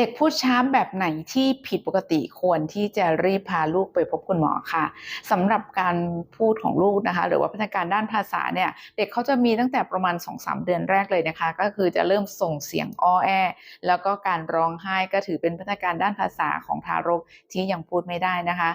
เด็กพูดช้าแบบไหนที่ผิดปกติควรที่จะรีบพาลูกไปพบคุณหมอค่ะสำหรับการพูดของลูกนะคะ หรือว่าพัฒนาการด้านภาษาเนี่ยเด็กเขาจะมีตั้งแต่ประมาณ 2-3 เดือนแรกเลยนะคะ ก็คือจะเริ่มส่งเสียงอ้อแอ แล้วก็การร้องไห้ก็ถือเป็นพัฒนาการด้านภาษาของทารกที่ยังพูดไม่ได้นะคะ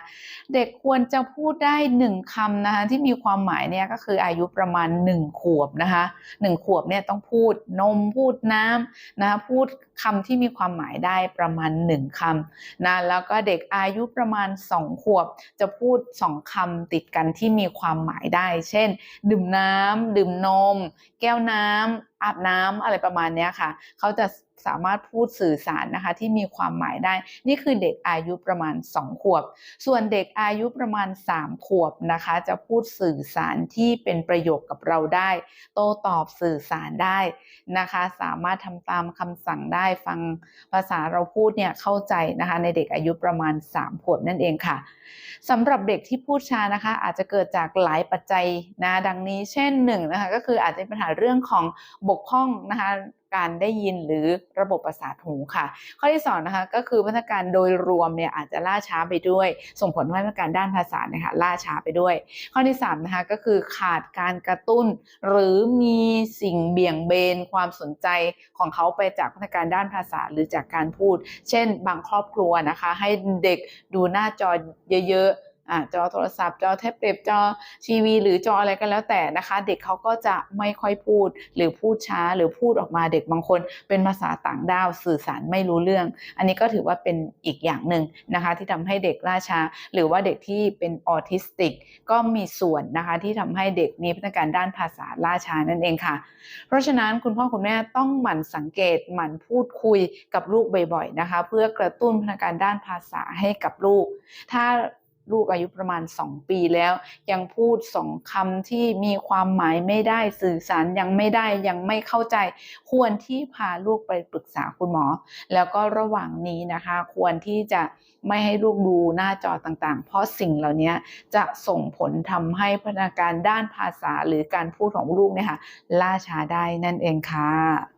เด็กควรจะพูดได้หนึ่งคำนะคะที่มีความหมายเนี่ยก็คืออายุประมาณ 1 ขวบนะคะ1ขวบเนี่ยต้องพูดนมพูดน้ำนะคะพูด คำที่มีความหมายได้ประมาณ 1คำนะแล้วก็เด็กอายุประมาณ 2 ขวบ จะพูด 2คำติดกันที่มีความหมายได้ เช่น ดื่มน้ำดื่มนม แก้วน้ำอาบน้ำอะไรประมาณนี้ค่ะ เขาจะสามารถพูดสื่อสารนะคะที่มีความหมายได้ นี่คือเด็กอายุประมาณ 2 ขวบ ส่วนเด็กอายุประมาณ 3 ขวบนะคะ จะพูดสื่อสารที่เป็นประโยชน์กับเราได้ โต้ตอบสื่อสารได้นะคะ สามารถทำตามคำสั่งได้ฟังภาษาเราพูดเนี่ยเข้าใจนะคะในเด็กอายุประมาณ 3 ขวบนั่นเองค่ะสำหรับเด็กที่พูดช้านะคะ อาจจะเกิดจากหลายปัจจัยนะดังนี้ เช่นหนึ่งนะคะก็คืออาจจะเป็นปัญหาเรื่องของบกพร่องนะคะการได้ยินหรือระบบประสาทหูค่ะ ข้อที่2นะคะก็คือพัฒนาการโดยรวมเนี่ยอาจจะล่าช้าไปด้วย ส่งผลให้พัฒนาการด้านภาษาเนี่ยค่ะล่าช้าไปด้วย ข้อที่3นะคะก็คือขาดการกระตุ้น หรือมีสิ่งเบี่ยงเบนความสนใจของเขาไปจากพัฒนาการด้านภาษาหรือจากการพูด เช่น บางครอบครัวนะคะ ให้เด็กดูหน้าจอเยอะๆ อ่าจอโทรศัพท์ จอแท็บเล็ตจอทีวี หรือจออะไรก็แล้วแต่นะคะ เด็กเขาก็จะไม่ค่อยพูด หรือพูดช้าหรือพูดออกมาเด็กบางคน เป็นภาษาต่างด้าวสื่อสารไม่รู้เรื่อง อันนี้ก็ถือว่าเป็นอีกอย่างหนึ่งนะคะ ที่ทำให้เด็กล่าช้า หรือว่าเด็กที่เป็นออทิสติก ก็มีส่วนนะคะที่ทำให้เด็กมีพัฒนาการด้านภาษาล่าช้านั่นเองค่ะ เพราะฉะนั้นคุณพ่อคุณแม่ต้องหมั่นสังเกตหมั่นพูดคุยกับลูกบ่อยๆนะคะ เพื่อกระตุ้นพัฒนาการด้านภาษาให้กับลูก ถ้า ลูกอายุประมาณ 2 ปีแล้ว ยังพูดสองคำที่มีความหมายไม่ได้สื่อสารยังไม่ได้ยังไม่เข้าใจ ควรที่พาลูกไปปรึกษาคุณหมอ แล้วก็ระหว่างนี้นะคะ ควรที่จะไม่ให้ลูกดูหน้าจอต่างๆ เพราะสิ่งเหล่านี้จะส่งผลทำให้พัฒนาการด้านภาษาหรือการพูดของลูกเนี่ยค่ะล่าช้าได้นั่นเองค่ะ